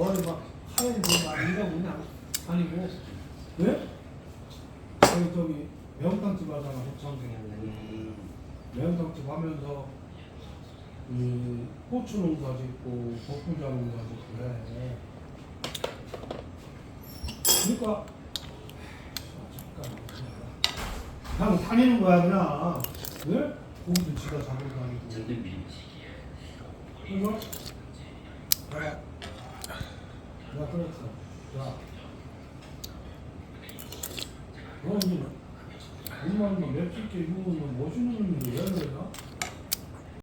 머리 막 하얀 거막 이거 그냥 아니고 왜? 저기 저기 매운탕집 하잖아 음. 매운탕집 하면서 이 고추 농사 짓고 볶음자 농사 짓고 그래 그러니까 아, 잠깐 그냥 다니는 거야 그냥 왜? 고기도 지가 잡으러 다니고. 그래서 그래 내가 그랬어 야. 너는 얼마나 맵찔게. 입으면 멋있는 놈인데?